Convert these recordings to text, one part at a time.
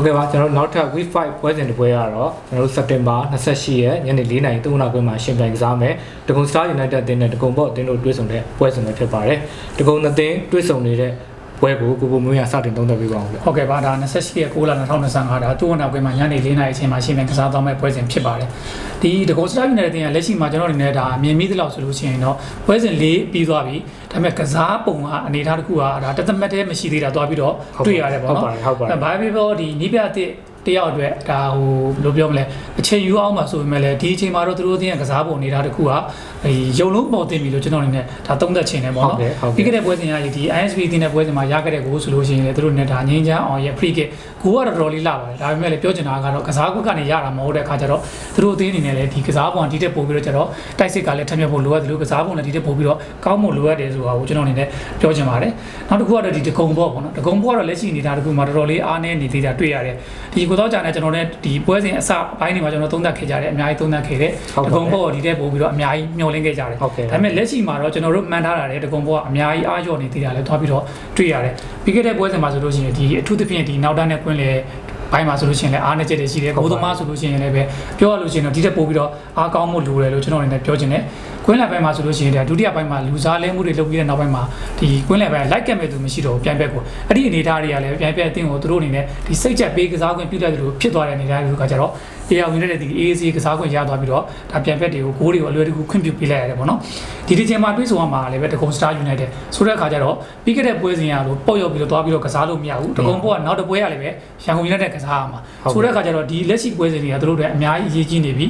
ဟုတ်ကဲ့ပါကျွန်တော်တို့နောက်ထပ် week 5ပွဲစဉ်တစ်ပွဲကတော့ကျွန်တော်တို့စက်တင်ဘာ28ရက်ညနေ4နာရီ3နာရီခွဲမှာရှင်ပြိုင်ကစားမယ်တကုံ Star United အသင်းနဲ့တကုံဘော့အသင်းတို့တွေ့ဆုံတဲ့ပွဲစဉ်ပဲဖြစ်ပါတယ်တကုံအသင်းတွေ့ဆုံနေတဲ့ ပွဲကိုကိုကိုမျိုးရစတင်သုံးသပ်ပေးပါအောင်ဗျဟုတ်ကဲ့ပါဒါ28ရက်6လ2025ဒါတူဝနာကွင်းမှာညနေ4နာရီအချိန်မှာရှင်းပြကစားသွားမဲ့ပွဲစဉ်ဖြစ်ပါတယ်ဒီဒဂိုစတာယူနိုက်တက်တင်ကလက်ရှိမှာကျွန်တော်အနေနဲ့ဒါမြင်မိသလောက်ဆိုလို့ရှိရင်တော့ပွဲစဉ်၄ပြီးသွားပြီဒါပေမဲ့ကစားပုံကအနေအထားတစ်ခုကဒါတသက်မတ်တည်းမရှိသေးတာသွားပြီးတော့တွေ့ရတယ်ပေါ့နော်ဟုတ်ပါတယ်ဟုတ်ပါတယ်ဘာဖြစ်လို့ဒီနိပြတဲ့တ ယောက်အတွက်ဒါဟိုဘယ်လိုပြောမလဲအချိန်ယူအောင်မှာဆိုပေမဲ့လည်းဒီအချိန်မှာတော့သူတို့တင်းကစားပုံနေတာတစ်ခုကဒီရုံလုံးပေါ်တင်ပြီလို့ကျွန်တော်အနေနဲ့ဒါသုံးသက်ချင်တယ်ပေါ့နော်ဟုတ်ကဲ့ဟုတ်ကဲ့ပြီးခဲ့တဲ့ပွဲစဉ်ကဒီ ISP တင်းတဲ့ပွဲစဉ်မှာရခဲ့တဲ့ကိုဆိုလို့ရှိရင်လည်းသူတို့နဲ့ဒါငင်းချမ်းအောင်ရဲ့ free kick ကိုကတော့တော်တော်လေးလာပါတယ်ဒါပေမဲ့လည်းပြောချင်တာကတော့ကစားကွက်ကနေရတာမဟုတ်တဲ့အခါကျတော့သူတို့အသေးအနေနဲ့လည်းဒီကစားပုံဒီတက်ပို့ပြီးတော့ကျတော့တိုက်စစ်ကလည်းထပ်မြက်ဖို့လိုအပ်တယ်လို့ကစားပုံလည်းဒီတက်ပို့ပြီးတော့ကောင်းဖို့လိုအပ်တယ်ဆိုတာကိုကျွန်တော်အနေနဲ့ပြောချင်ပါတယ်နောက်တစ်ခုကတော့ဒီတကုံဘော့ပေါ့နော်တကုံဘော့ကတော့လက်ရှိနေတာတစ်ခုမှာတော်တော်လေးအားနည်းနေသေးတာတွေ့ရတယ်ဒီကိုတော့ကြာနေကျွန်တော်နဲ့ဒီပွဲစဉ်အစအပိုင်းတွေမှာကျွန်တော်သုံးသပ်ခဲ့ကြတယ်အများကြီးသုံးသပ်ခဲ့တယ်တကုံဘော့ဒီတက်ပို့ပြီးတော့အများကြီးမျှော်လင့်ခဲ့ကြတယ်ဟုတ်ကဲ့ဒါပေမဲ့လက်ရှိမှာတော့ကျွန်တော်တို့မှန်ထားတာလေတကုံဘောကအများကြီးအားလျော့နေသေးတာလည်းသွားပြီးတော့တွေ့ရတယ်ပြီးခဲ့တဲ့ပွဲစဉ်မှာဆိုလို့ရှိရင်ဒီအထူးသဖြင့်ဒီနောက်တန်းနဲ့ကွင်းလေ ဘိုင်းမှာဆိုလို့ရှိရင်လည်းအားနည်းချက်တွေရှိတယ်ဟုတ်ဂိုးသပါမားဆိုလို့ရှိရင်လည်းပဲပြောရလို့ရှိရင်တော့ဒီတက်ပို့ပြီးတော့အားကောင်းမှုလိုတယ်လို့ကျွန်တော်အနေနဲ့ပြောချင်တယ်ကွင်းလယ်ပိုင်းမှာဆိုလို့ရှိရင်ဒုတိယပိုင်းမှာလူစားလဲမှုတွေလုပ်ပြီးတဲ့နောက်ပိုင်းမှာဒီကွင်းလယ်ပိုင်းလိုက်ကက်မဲ့သူမရှိတော့ဘူးပြန်ဘက်ကိုအဲ့ဒီအနေအထားတွေကလည်းပြန်ဘက်အသင်းကိုသူတို့အနေနဲ့ဒီစိတ်ချက်ပေးကစားခွင့်ပြုတတ်တယ်လို့ဖြစ်သွားတဲ့အနေအထားတွေကကြတော့တရားဝင်တဲ့ဒီ AAC ကစားခွင့်ရသွားပြီးတော့ဒါပြန်ဘက်တွေကိုဂိုးတွေကိုအလွယ်တကူခွင့်ပြုပေးလိုက်ရတယ်ပေါ့နော်ဒီဒီချိန်မှာတွေးဆောင်ရမှာလည်းပဲတကုံ Star United ဆိုတဲ့အခါကျတော့ပြီးခဲ့တဲ့ပွဲစဉ်ရလို့ပေါ့ရောက်ပြီးတော့သွားပြီးတော့ကစားလို့မရဘူးတကုံဘောကနောက်တစ်ပွဲရလည်းပဲရန်ကုန် United ကစားရမှာဆိုတဲ့အခါကျတော့ဒီလက်ရှိပွဲစဉ်တွေကသူတို့တွေအများကြီးအရေးကြီးနေပြီ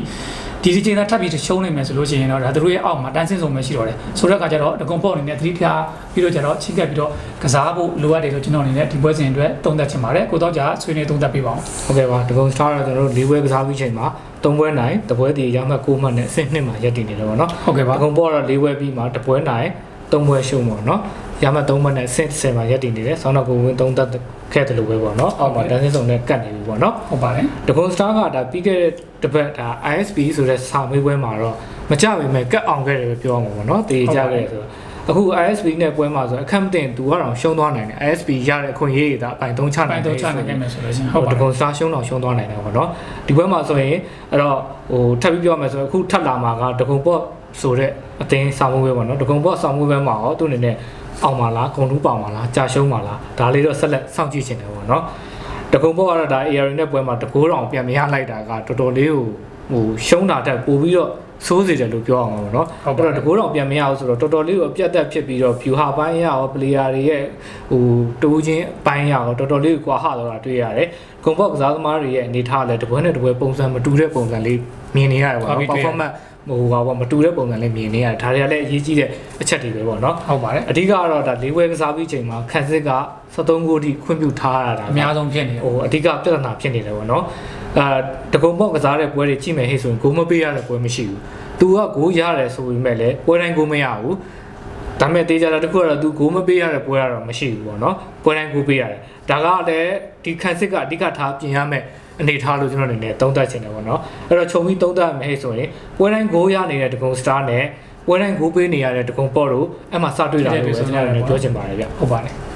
ဒီဒီချိန်သာထပ်ပြီးရှုံးနိုင်မယ်ဆိုလို့ရှိရင်တော့ဒါသူတို့ရဲ့အောက်မှာတန်းစင်းစုံပဲရှိတော့တယ်ဆိုတဲ့အခါကျတော့တကုံဘောအနေနဲ့သတိထားပြီးတော့ကျတော့ချိတ်ကပ်ပြီးတော့ကစားဖို့လိုအပ်တယ်လို့ကျွန်တော်အနေနဲ့ဒီပွဲစဉ်အတွက်သုံးသပ်ချင်ပါတယ်ကိုတော့ကြာဆွေးနွေးသုံးသပ်ပေးပါအောင်ဟုတ်ကဲ့ပါတကုံ Star ကတော့ကျွန်တော်တို့၄ပွဲကစားပြီးချိန်မှာ၃ပွဲနိုင်တစ်ပွဲတည်ရောက်မှ9မှတ်နဲ့အဆင့်2မှာရပ်တည်နေတယ်ပေါ့နော်ဟုတ်ကဲ့ပါတကုံဘောကတော့၄ပွဲပြီးမှတစ်ပွဲနိုင်၃ပွဲရှုံးပေါ့နော် ရမှတ်3မှတ်နဲ့အဆင့်10မှာရပ်တည်နေတယ်ဆောင်းတော့ကိုဝင်3သက်ခဲ့တယ်လို့ပဲပေါ့နော်အောက်မှာတန်းစင်းစုံနဲ့ကတ်နေပြီပေါ့နော်ဟုတ်ပါတယ်တကွန်စတာကဒါပြီးခဲ့တဲ့တစ်ပတ်ဒါ ISP ဆိုတဲ့စာမေးပွဲမှာတော့မကြပါပဲကတ်အောင်ခဲ့တယ်ပဲပြောမှာပေါ့နော်တေးကြခဲ့တယ်ဆိုတော့အခု ISP နဲ့ပွဲမှာဆိုအခက်မတင်သူကတော့ရှုံးသွားနိုင်တယ် ISP ရတဲ့အခွင့်အရေးတွေဒါအပိုင်3ချနိုပိုင်င်တယ်တော့ချနိုင်ခဲ့မယ်ဆိုလို့ရှိရင်ဟုဟုတ်တ်တပါကွန်စတာရှုံးတော့ရှုံးသွားနိုင်တယ်ပေါ့နော်ဒီပွဲမှာဆိုရင်အဲ့တော့ဟိုထပ်ပြီးပြောမယ်ဆိုရင်အခုထပ်လာမှာကတကွန်ပေါ့ဆိုတဲ့အသင်းစာမေးပွဲပေါ့နော်တကွန်ပေါ့စာမေးပွဲမှာရောသူအနေနဲ့ အောင်ပါလားဂုံတူးပါမှာလားကြာရှုံးပါလားဒါလေးတော့ဆက်လက်စောင့်ကြည့်ချင်တယ်ပေါ့နော်တကုံဘောကတော့ဒါ AR နဲ့ပွဲမှာတကိုးတောင်ပြန်မရလိုက်တာကတော်တော်လေးကိုဟိုရှုံးတာတက်ပို့ပြီးတော့စိုးစေတယ်လို့ပြောအောင်ပါဘောနော်ဟုတ်ပါအဲ့တော့တကိုးတောင်ပြန်မရအောင်ဆိုတော့တော်တော်လေးကိုအပြတ်တက်ဖြစ်ပြီးတော့ view ဟာပိုင်းရရော player တွေရဲ့ဟိုတိုးချင်းပိုင်းရရောတော်တော်လေးကိုကွာဟတော့တာတွေ့ရတယ်။ကုံဘောကစားသမားတွေရဲ့အနေထားလည်းတပွဲနဲ့တပွဲပုံစံမတူတဲ့ပုံစံလေးမြင်နေရတယ်ပေါ့ဟုတ်နော်ပြီတွေ့ရတယ် performance ဟိုဟာပေါ့မတူတဲ့ပုံစံလေးမြင်နေရတယ်ဒါတွေကလည်းအရေးကြီးတဲ့အချက်တွေပဲပေါ့နော်ဟုတ်ပါတယ်အဓိကကတော့ဒါလေးဝဲကစားပြီးချိန်မှာခန်းစစ်က73ဂိုးထိခွင့်ပြုထားရတာအများဆုံးဖြစ်နေတယ်ဟိုအဓိကပြဿနာဖြစ်နေတယ်ပေါ့နော်အာတကုံပေါက်ကစားတဲ့ပွဲတွေကြည့်မယ်ဟဲ့ဆိုရင်ဂိုးမပေးရတဲ့ပွဲမရှိဘူး။ तू ကဂိုးရတယ်ဆိုပေမဲ့လည်းပွဲတိုင်းဂိုးမရဘူး။ဒါပေမဲ့တေးကြတာတစ်ခုကတော့ तू ဂိုးမပေးရတဲ့ပွဲကတော့မရှိဘူးပေါ့နော်။ပွဲတိုင်းဂိုးပေးရတယ်။ဒါကလည်းဒီခန်းစစ်ကအဓိကထားပြင်ရမယ် အနေထားလို့ကျွန်တော်အနေနဲ့သုံးသပ်ချင်တယ်ပေါ့နော်။အဲ့တော့ခြုံပြီးသုံးသပ်မယ်ဟဲ့ဆိုရင်ပွဲတိုင်းဂိုးရနေတဲ့တကုံစတာနဲ့ပွဲတိုင်းဂိုးပေးနေရတဲ့တကုံပေါ့တို့အဲ့မှာစတွေ့တာလို့ပဲကျွန်တော်အနေနဲ့ပြောချင်ပါတယ်ဗျ။ဟုတ်ပါတယ်